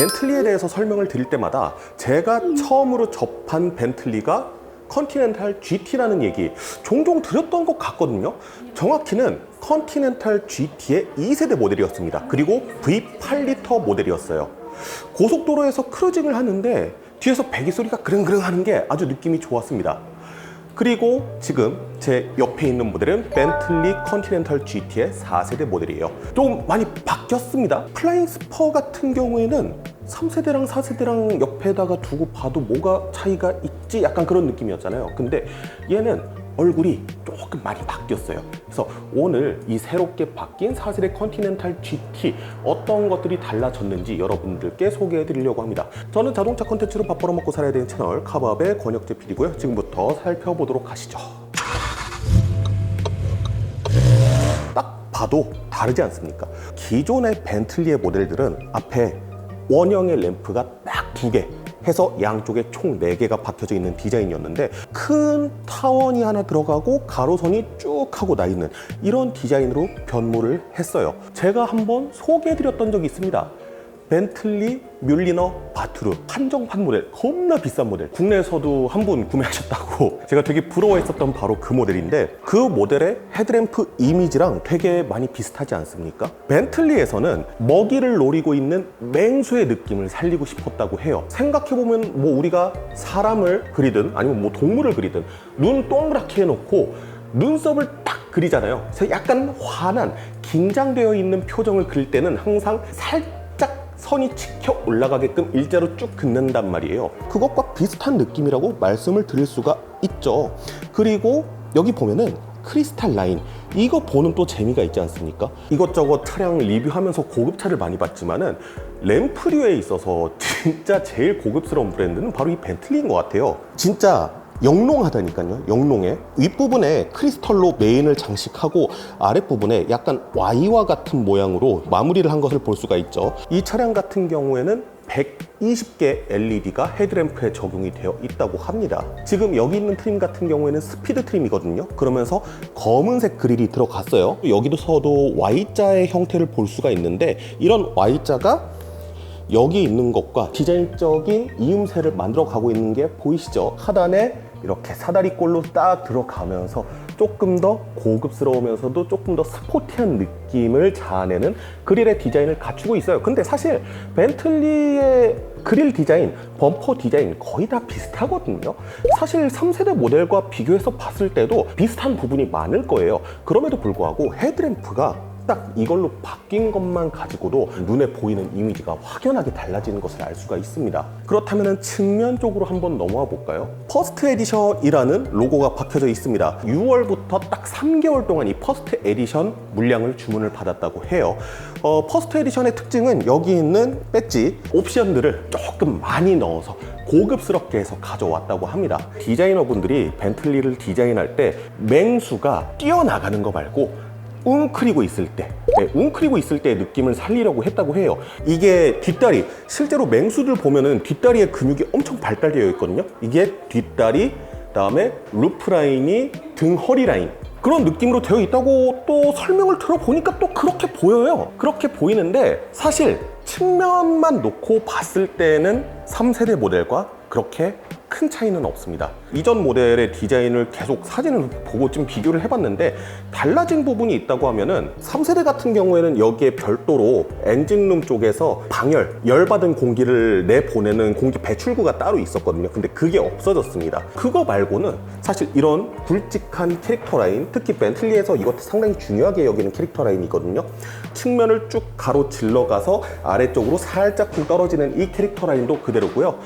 벤틀리에 대해서 설명을 드릴 때마다 제가 처음으로 접한 벤틀리가 컨티넨탈 GT라는 얘기 종종 드렸던 것 같거든요. 정확히는 컨티넨탈 GT의 2세대 모델이었습니다. 그리고 V8리터 모델이었어요. 고속도로에서 크루징을 하는데 뒤에서 배기 소리가 그릉그릉 하는 게 아주 느낌이 좋았습니다. 그리고 지금 제 옆에 있는 모델은 벤틀리 컨티넨탈 GT의 4세대 모델이에요. 좀 많이 바뀌었습니다. 플라잉 스퍼 같은 경우에는 3세대랑 4세대랑 옆에다가 두고 봐도 뭐가 차이가 있지? 약간 그런 느낌이었잖아요. 근데 얘는 얼굴이 조금 많이 바뀌었어요. 그래서 오늘 이 새롭게 바뀐 4세대 컨티넨탈 GT 어떤 것들이 달라졌는지 여러분들께 소개해 드리려고 합니다. 저는 자동차 컨텐츠로 밥 벌어먹고 살아야 되는 채널 카바의 권혁재 PD고요. 지금부터 살펴보도록 하시죠. 딱 봐도 다르지 않습니까? 기존의 벤틀리의 모델들은 앞에 원형의 램프가 딱 두 개 해서 양쪽에 총 네개가 박혀져 있는 디자인이었는데 큰 타원이 하나 들어가고 가로선이 쭉 하고 나 있는 이런 디자인으로 변모를 했어요. 제가 한번 소개해드렸던 적이 있습니다. 벤틀리 뮬리너 바투르 한정판 모델 겁나 비싼 모델 국내에서도 한 분 구매하셨다고 제가 되게 부러워했었던 바로 그 모델인데 그 모델의 헤드램프 이미지랑 되게 많이 비슷하지 않습니까? 벤틀리에서는 먹이를 노리고 있는 맹수의 느낌을 살리고 싶었다고 해요 생각해보면 뭐 우리가 사람을 그리든 아니면 뭐 동물을 그리든 눈 동그랗게 해놓고 눈썹을 딱 그리잖아요. 그래서 약간 화난, 긴장되어 있는 표정을 그릴 때는 항상 살짝 선이 치켜 올라가게끔 일자로 쭉 긋는단 말이에요. 그것과 비슷한 느낌이라고 말씀을 드릴 수가 있죠. 그리고 여기 보면은 크리스탈 라인 이거 보는 또 재미가 있지 않습니까? 이것저것 차량 리뷰하면서 고급차를 많이 봤지만은 램프류에 있어서 진짜 제일 고급스러운 브랜드는 바로 이 벤틀리인 것 같아요. 진짜 영롱하다니까요. 영롱해. 윗부분에 크리스털로 메인을 장식하고 아랫부분에 약간 Y와 같은 모양으로 마무리를 한 것을 볼 수가 있죠. 이 차량 같은 경우에는 120개 LED가 헤드램프에 적용이 되어 있다고 합니다. 지금 여기 있는 트림 같은 경우에는 스피드 트림이거든요. 그러면서 검은색 그릴이 들어갔어요. 여기도서도 Y자의 형태를 볼 수가 있는데 이런 Y자가 여기 있는 것과 디자인적인 이음새를 만들어 가고 있는 게 보이시죠? 하단에 이렇게 사다리꼴로 딱 들어가면서 조금 더 고급스러우면서도 조금 더 스포티한 느낌을 자아내는 그릴의 디자인을 갖추고 있어요. 근데 사실 벤틀리의 그릴 디자인, 범퍼 디자인 거의 다 비슷하거든요. 사실 3세대 모델과 비교해서 봤을 때도 비슷한 부분이 많을 거예요. 그럼에도 불구하고 헤드램프가 딱 이걸로 바뀐 것만 가지고도 눈에 보이는 이미지가 확연하게 달라지는 것을 알 수가 있습니다. 그렇다면 측면 쪽으로 한번 넘어와 볼까요? 퍼스트 에디션이라는 로고가 박혀져 있습니다. 6월부터 딱 3개월 동안 이 퍼스트 에디션 물량을 주문을 받았다고 해요. 어, 퍼스트 에디션의 특징은 여기 있는 배지, 옵션들을 조금 많이 넣어서 고급스럽게 해서 가져왔다고 합니다. 디자이너분들이 벤틀리를 디자인할 때 맹수가 뛰어나가는 거 말고 웅크리고 있을 때, 네, 웅크리고 있을 때의 느낌을 살리려고 했다고 해요. 이게 뒷다리, 실제로 맹수들 보면은 뒷다리에 근육이 엄청 발달되어 있거든요. 이게 뒷다리, 다음에 루프 라인이 등 허리 라인. 그런 느낌으로 되어 있다고 또 설명을 들어보니까 또 그렇게 보여요. 그렇게 보이는데 사실 측면만 놓고 봤을 때는 3세대 모델과 그렇게 큰 차이는 없습니다. 이전 모델의 디자인을 계속 사진을 보고 좀 비교를 해봤는데 달라진 부분이 있다고 하면은 3세대 같은 경우에는 여기에 별도로 엔진룸 쪽에서 방열, 열받은 공기를 내보내는 공기 배출구가 따로 있었거든요. 근데 그게 없어졌습니다. 그거 말고는 사실 이런 굵직한 캐릭터 라인, 특히 벤틀리에서 이것도 상당히 중요하게 여기는 캐릭터 라인이거든요. 측면을 쭉 가로 질러 가서 아래쪽으로 살짝 떨어지는 이 캐릭터 라인도 그대로고요.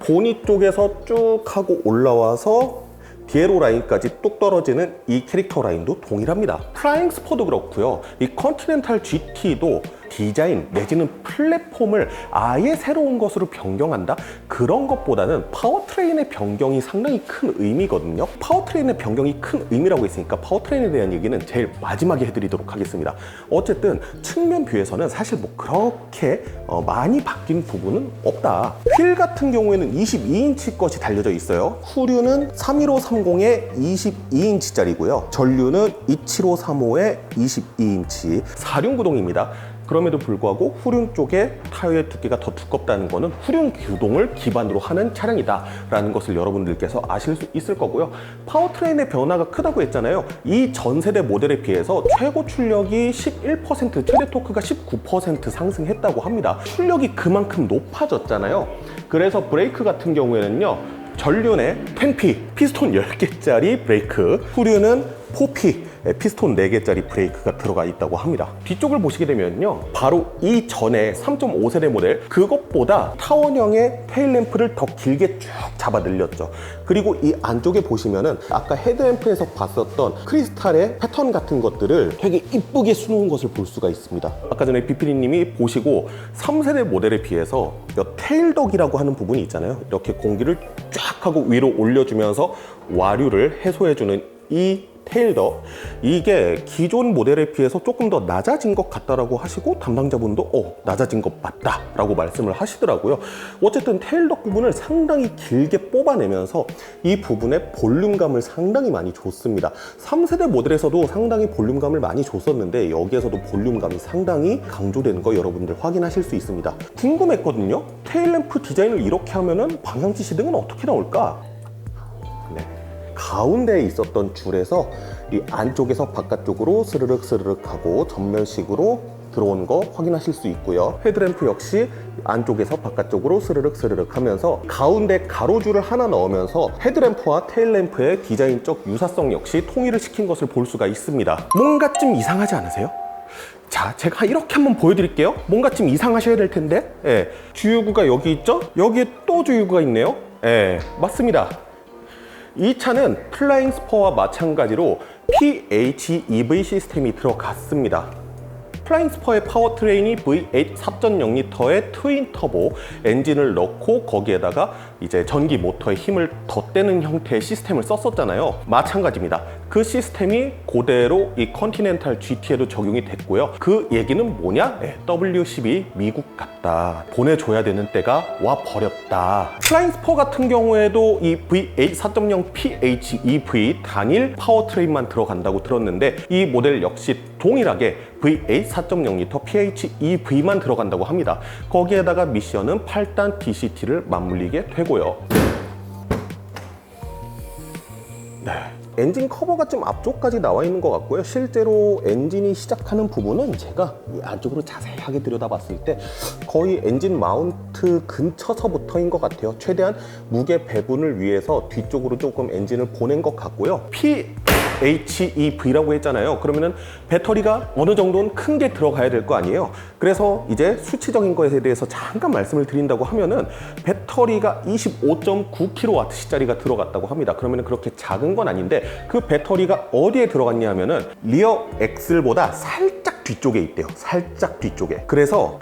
보니 쪽에서 쭉 하고 올라와서 디에로 라인까지 뚝 떨어지는 이 캐릭터 라인도 동일합니다. 프라잉 스포도 그렇고요. 이 컨티넨탈 GT도 디자인 내지는 플랫폼을 아예 새로운 것으로 변경한다? 그런 것보다는 파워트레인의 변경이 상당히 큰 의미거든요. 파워트레인의 변경이 큰 의미라고 했으니까 파워트레인에 대한 얘기는 제일 마지막에 해드리도록 하겠습니다. 어쨌든 측면 뷰에서는 사실 뭐 그렇게 어, 많이 바뀐 부분은 없다. 휠 같은 경우에는 22인치 것이 달려져 있어요. 후륜은 31530의 22인치짜리고요. 전륜은 27535의 22인치 4륜 구동입니다. 그럼에도 불구하고 후륜 쪽에 타이어의 두께가 더 두껍다는 것은 후륜 규동을 기반으로 하는 차량이다라는 것을 여러분들께서 아실 수 있을 거고요. 파워트레인의 변화가 크다고 했잖아요. 이 전 세대 모델에 비해서 최고 출력이 11%, 최대 토크가 19% 상승했다고 합니다. 출력이 그만큼 높아졌잖아요. 그래서 브레이크 같은 경우에는요. 전륜에 10P, 피스톤 10개짜리 브레이크, 후륜은 4P, 예, 피스톤 4개짜리 브레이크가 들어가 있다고 합니다. 뒤쪽을 보시게 되면요. 바로 이 전에 3.5세대 모델, 그것보다 타원형의 테일램프를 더 길게 쭉 잡아 늘렸죠. 그리고 이 안쪽에 보시면은 아까 헤드램프에서 봤었던 크리스탈의 패턴 같은 것들을 되게 이쁘게 수놓은 것을 볼 수가 있습니다. 아까 전에 비피디님이 보시고 3세대 모델에 비해서 이 테일덕이라고 하는 부분이 있잖아요. 이렇게 공기를 쫙 하고 위로 올려주면서 와류를 해소해주는 이 테일더 이게 기존 모델에 비해서 조금 더 낮아진 것 같다라고 하시고 담당자분도 어 낮아진 것 맞다라고 말씀을 하시더라고요. 어쨌든 테일덕 부분을 상당히 길게 뽑아내면서 이 부분에 볼륨감을 상당히 많이 줬습니다. 3세대 모델에서도 상당히 볼륨감을 많이 줬었는데 여기에서도 볼륨감이 상당히 강조되는 거 여러분들 확인하실 수 있습니다. 궁금했거든요. 테일램프 디자인을 이렇게 하면은 방향 지시 등은 어떻게 나올까? 네. 가운데에 있었던 줄에서 이 안쪽에서 바깥쪽으로 스르륵 스르륵 하고 전면식으로 들어오는 거 확인하실 수 있고요. 헤드램프 역시 안쪽에서 바깥쪽으로 스르륵 스르륵 하면서 가운데 가로줄을 하나 넣으면서 헤드램프와 테일램프의 디자인적 유사성 역시 통일을 시킨 것을 볼 수가 있습니다. 뭔가 좀 이상하지 않으세요? 자, 제가 이렇게 한번 보여드릴게요. 뭔가 좀 이상하셔야 될 텐데. 예, 주유구가 여기 있죠? 여기에 또 주유구가 있네요. 예, 맞습니다. 이 차는 플라잉 스퍼와 마찬가지로 PHEV 시스템이 들어갔습니다. 플라잉 스퍼의 파워트레인이 V8 4.0L의 트윈 터보 엔진을 넣고 거기에다가 이제 전기 모터의 힘을 덧대는 형태의 시스템을 썼었잖아요. 마찬가지입니다. 그 시스템이 그대로 이 컨티넨탈 GT에도 적용이 됐고요. 그 얘기는 뭐냐? 네, W12 미국 같다. 보내줘야 되는 때가 와 버렸다. 플라잉 스퍼 같은 경우에도 이 V8 4.0 PHEV 단일 파워트레인만 들어간다고 들었는데 이 모델 역시 동일하게 V8 4.0L PHEV만 들어간다고 합니다. 거기에다가 미션은 8단 DCT를 맞물리게 되고요. 네. 엔진 커버가 좀 앞쪽까지 나와 있는 것 같고요. 실제로 엔진이 시작하는 부분은 제가 이 안쪽으로 자세하게 들여다봤을 때 거의 엔진 마운트 근처서부터인 것 같아요. 최대한 무게 배분을 위해서 뒤쪽으로 조금 엔진을 보낸 것 같고요. P HEV라고 했잖아요. 그러면은 배터리가 어느 정도는 큰 게 들어가야 될 거 아니에요. 그래서 이제 수치적인 것에 대해서 잠깐 말씀을 드린다고 하면은 배터리가 25.9kWh짜리가 들어갔다고 합니다. 그러면은 그렇게 작은 건 아닌데 그 배터리가 어디에 들어갔냐 하면은 리어 엑셀보다 살짝 뒤쪽에 있대요. 살짝 뒤쪽에. 그래서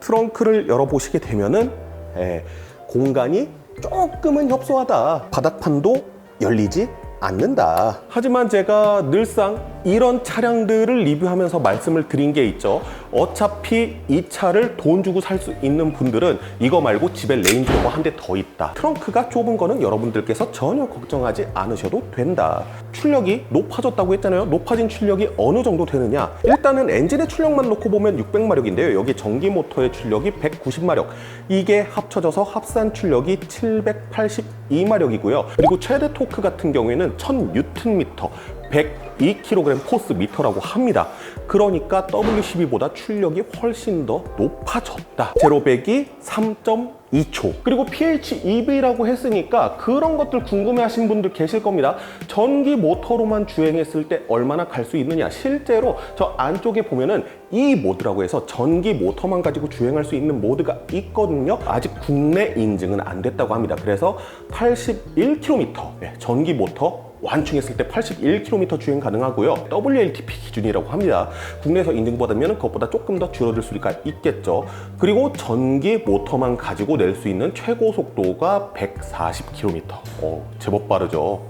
트렁크를 열어보시게 되면은 예, 공간이 조금은 협소하다. 바닥판도 열리지 않는다. 하지만 제가 늘상 이런 차량들을 리뷰하면서 말씀을 드린 게 있죠. 어차피 이 차를 돈 주고 살 수 있는 분들은 이거 말고 집에 레인지로버 한 대 더 있다. 트렁크가 좁은 거는 여러분들께서 전혀 걱정하지 않으셔도 된다. 출력이 높아졌다고 했잖아요. 높아진 출력이 어느 정도 되느냐? 일단은 엔진의 출력만 놓고 보면 600마력인데요. 여기 전기 모터의 출력이 190마력. 이게 합쳐져서 합산 출력이 782마력이고요. 그리고 최대 토크 같은 경우에는 1000Nm, 102kg 포스 미터라고 합니다. 그러니까 W12보다 출력이 훨씬 더 높아졌다. 제로백이 3.2초. 그리고 PHEV라고 했으니까 그런 것들 궁금해 하신 분들 계실 겁니다. 전기 모터로만 주행했을 때 얼마나 갈 수 있느냐. 실제로 저 안쪽에 보면은 이 모드라고 해서 전기 모터만 가지고 주행할 수 있는 모드가 있거든요. 아직 국내 인증은 안 됐다고 합니다. 그래서 81km 네, 전기 모터 완충했을 때 81km 주행 가능하고요. WLTP 기준이라고 합니다. 국내에서 인증받으면 그것보다 조금 더 줄어들 수가 있겠죠. 그리고 전기 모터만 가지고 낼 수 있는 최고 속도가 140km. 어, 제법 빠르죠.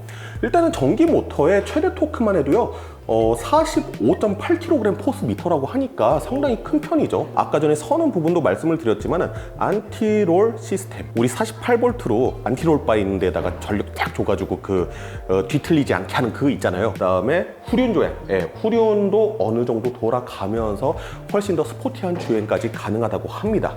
일단은 전기 모터의 최대 토크만 해도요. 어, 45.8kg 포스 미터라고 하니까 상당히 큰 편이죠. 아까 전에 서는 부분도 말씀을 드렸지만 안티롤 시스템 우리 48V로 안티롤 바 있는 데다가 전력 딱 줘가지고 그 어, 뒤틀리지 않게 하는 그거 있잖아요. 그 다음에 후륜 조행, 예, 후륜도 어느 정도 돌아가면서 훨씬 더 스포티한 주행까지 가능하다고 합니다.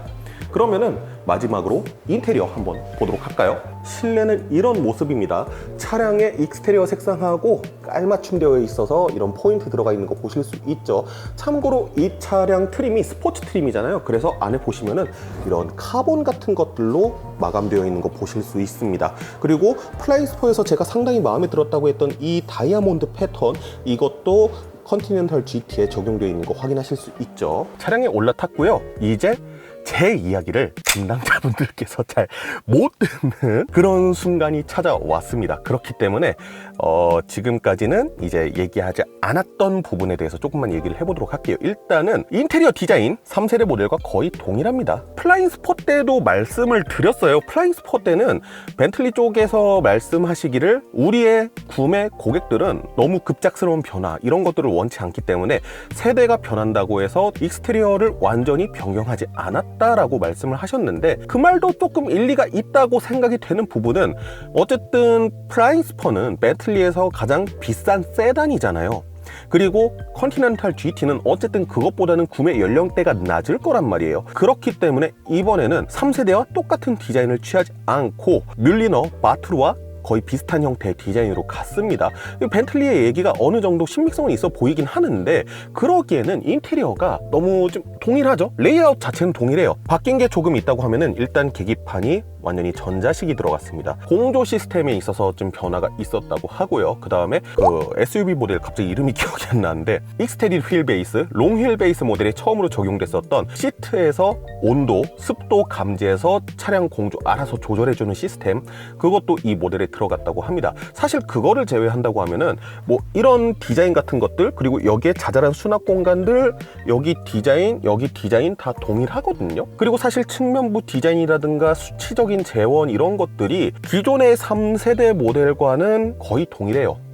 그러면은 마지막으로 인테리어 한번 보도록 할까요? 실내는 이런 모습입니다. 차량의 익스테리어 색상하고 깔맞춤되어 있어서 이런 포인트 들어가 있는 거 보실 수 있죠. 참고로 이 차량 트림이 스포츠 트림이잖아요. 그래서 안에 보시면은 이런 카본 같은 것들로 마감되어 있는 거 보실 수 있습니다. 그리고 플라잉스포에서 제가 상당히 마음에 들었다고 했던 이 다이아몬드 패턴 이것도 컨티넨탈 GT에 적용되어 있는 거 확인하실 수 있죠. 차량에 올라탔고요. 이제 제 이야기를 담당자분들께서 잘 못 듣는 그런 순간이 찾아왔습니다. 그렇기 때문에 어, 지금까지는 이제 얘기하지 않았던 부분에 대해서 조금만 얘기를 해보도록 할게요. 일단은 인테리어 디자인 3세대 모델과 거의 동일합니다. 플라잉 스포 때도 말씀을 드렸어요. 플라잉 스포 때는 벤틀리 쪽에서 말씀하시기를 우리의 구매 고객들은 너무 급작스러운 변화 이런 것들을 원치 않기 때문에 세대가 변한다고 해서 익스테리어를 완전히 변경하지 않았 다라고 말씀을 하셨는데 그 말도 조금 일리가 있다고 생각이 되는 부분은 어쨌든 플라잉 스퍼는 벤틀리에서 가장 비싼 세단이잖아요. 그리고 컨티넨탈 GT는 어쨌든 그것보다는 구매 연령대가 낮을 거란 말이에요. 그렇기 때문에 이번에는 3세대와 똑같은 디자인을 취하지 않고 뮬리너, 바트루와 거의 비슷한 형태의 디자인으로 갔습니다. 이 벤틀리의 얘기가 어느 정도 신빙성은 있어 보이긴 하는데 그러기에는 인테리어가 너무 좀 동일하죠. 레이아웃 자체는 동일해요. 바뀐 게 조금 있다고 하면은 일단 계기판이 완전히 전자식이 들어갔습니다. 공조 시스템에 있어서 좀 변화가 있었다고 하고요. 그 다음에 그 SUV 모델 갑자기 이름이 기억이 안 나는데 익스테리 휠 베이스, 롱휠 베이스 모델에 처음으로 적용됐었던 시트에서 온도, 습도 감지해서 차량 공조 알아서 조절해주는 시스템 그것도 이 모델에 들어갔다고 합니다. 사실 그거를 제외한다고 하면은 뭐 이런 디자인 같은 것들 그리고 여기에 자잘한 수납 공간들 여기 디자인 여기 디자인 다 동일하거든요. 그리고 사실 측면부 디자인이라든가 수치적 인 재원 이런 것들이 기존의 3세대 모델과는 거의 동일해요.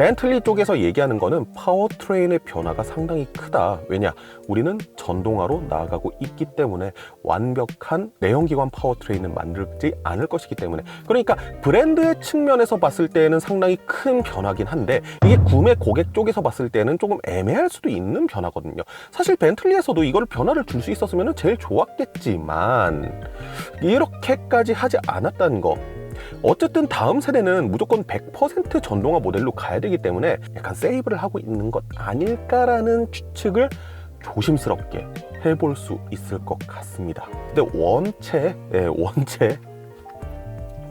벤틀리 쪽에서 얘기하는 거는 파워트레인의 변화가 상당히 크다. 왜냐? 우리는 전동화로 나아가고 있기 때문에 완벽한 내연기관 파워트레인을 만들지 않을 것이기 때문에. 그러니까 브랜드의 측면에서 봤을 때는 상당히 큰 변화긴 한데 이게 구매 고객 쪽에서 봤을 때는 조금 애매할 수도 있는 변화거든요. 사실 벤틀리에서도 이걸 변화를 줄 수 있었으면 제일 좋았겠지만 이렇게까지 하지 않았다는 거. 어쨌든 다음 세대는 무조건 100% 전동화 모델로 가야 되기 때문에 약간 세이브를 하고 있는 것 아닐까라는 추측을 조심스럽게 해볼 수 있을 것 같습니다. 근데 원체, 예, 원체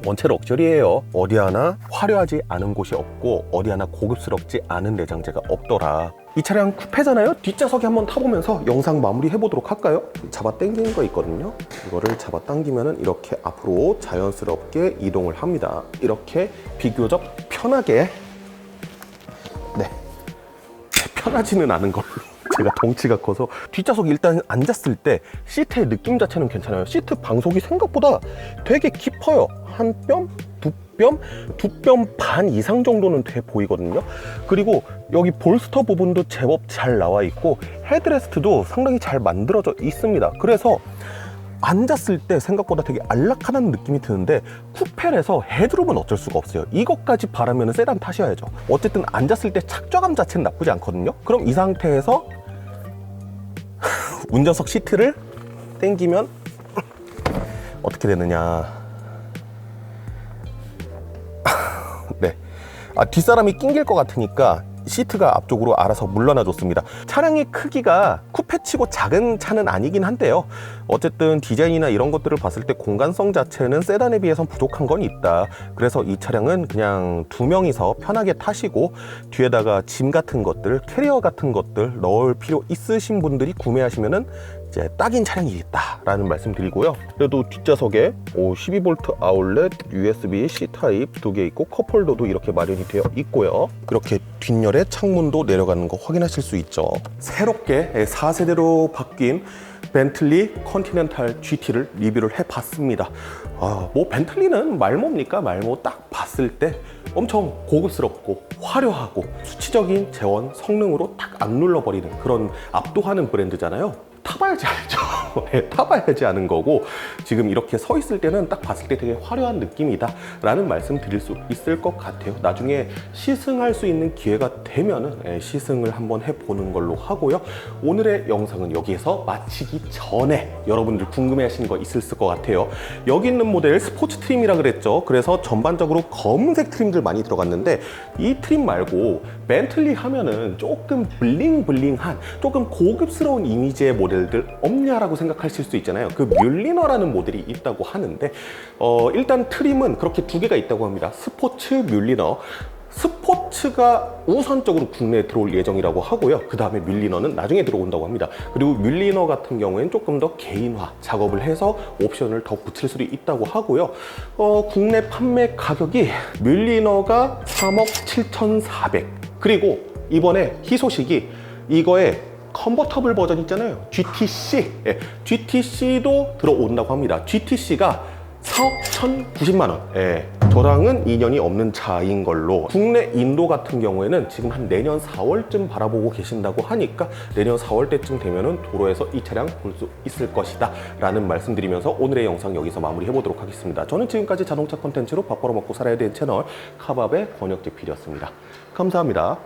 원체 럭셔리예요. 어디 하나 화려하지 않은 곳이 없고 어디 하나 고급스럽지 않은 내장재가 없더라. 이 차량 쿠페잖아요. 뒷좌석에 한번 타보면서 영상 마무리 해보도록 할까요? 잡아 당기는 거 있거든요. 이거를 잡아 당기면은 이렇게 앞으로 자연스럽게 이동을 합니다. 이렇게 비교적 편하게 네 편하지는 않은 걸로. 제가 덩치가 커서 뒷좌석 일단 앉았을 때 시트의 느낌 자체는 괜찮아요. 시트 방석이 생각보다 되게 깊어요. 한 뼘? 두 뼘? 두뼘 반 이상 정도는 돼 보이거든요. 그리고 여기 볼스터 부분도 제법 잘 나와 있고 헤드레스트도 상당히 잘 만들어져 있습니다. 그래서 앉았을 때 생각보다 되게 안락하다는 느낌이 드는데 쿠페에서 헤드룸은 어쩔 수가 없어요. 이것까지 바라면 세단 타셔야죠. 어쨌든 앉았을 때 착좌감 자체는 나쁘지 않거든요. 그럼 이 상태에서 운전석 시트를 당기면 어떻게 되느냐. 아, 뒷사람이 낑길 것 같으니까 시트가 앞쪽으로 알아서 물러나 줬습니다. 차량의 크기가 쿠페치고 작은 차는 아니긴 한데요. 어쨌든 디자인이나 이런 것들을 봤을 때 공간성 자체는 세단에 비해서 부족한 건 있다. 그래서 이 차량은 그냥 두 명이서 편하게 타시고 뒤에다가 짐 같은 것들, 캐리어 같은 것들 넣을 필요 있으신 분들이 구매하시면은 이제 딱인 차량이겠다라는 말씀 드리고요. 그래도 뒷좌석에 12V 아울렛 USB C 타입 두 개 있고 컵홀더도 이렇게 마련이 되어 있고요. 이렇게 뒷열에 창문도 내려가는 거 확인하실 수 있죠. 새롭게 4세대로 바뀐 벤틀리 컨티넨탈 GT를 리뷰를 해봤습니다. 아, 뭐 벤틀리는 말모입니까? 말모 딱 봤을 때 엄청 고급스럽고 화려하고 수치적인 재원 성능으로 딱 안 눌러 버리는 그런 압도하는 브랜드잖아요. 타봐야지 알죠. 네, 타봐야지 아는 거고 지금 이렇게 서 있을 때는 딱 봤을 때 되게 화려한 느낌이다 라는 말씀 드릴 수 있을 것 같아요. 나중에 시승할 수 있는 기회가 되면은 예, 시승을 한번 해보는 걸로 하고요. 오늘의 영상은 여기에서 마치기 전에 여러분들 궁금해 하시는 거 있을 것 같아요. 여기 있는 모델 스포츠 트림이라 그랬죠. 그래서 전반적으로 검은색 트림들 많이 들어갔는데 이 트림 말고 벤틀리 하면은 조금 블링블링한 조금 고급스러운 이미지의 모델들 없냐라고 생각하실 수 있잖아요. 그 뮬리너라는 모델이 있다고 하는데 어, 일단 트림은 그렇게 두 개가 있다고 합니다. 스포츠 뮬리너. 스포츠가 우선적으로 국내에 들어올 예정이라고 하고요. 그 다음에 뮬리너는 나중에 들어온다고 합니다. 그리고 뮬리너 같은 경우에는 조금 더 개인화 작업을 해서 옵션을 더 붙일 수도 있다고 하고요. 어, 국내 판매 가격이 뮬리너가 3억 7,400. 그리고 이번에 희소식이 이거에 컨버터블 버전 있잖아요. GTC. 예, GTC도 들어온다고 합니다. GTC가 4억 1,090만 원. 예, 저랑은 인연이 없는 차인 걸로. 국내 인도 같은 경우에는 지금 한 내년 4월쯤 바라보고 계신다고 하니까 내년 4월 때쯤 되면은 도로에서 이 차량 볼 수 있을 것이다. 라는 말씀드리면서 오늘의 영상 여기서 마무리해 보도록 하겠습니다. 저는 지금까지 자동차 콘텐츠로 밥 벌어 먹고 살아야 되는 채널 카밥의 권혁재 PD였습니다. 감사합니다.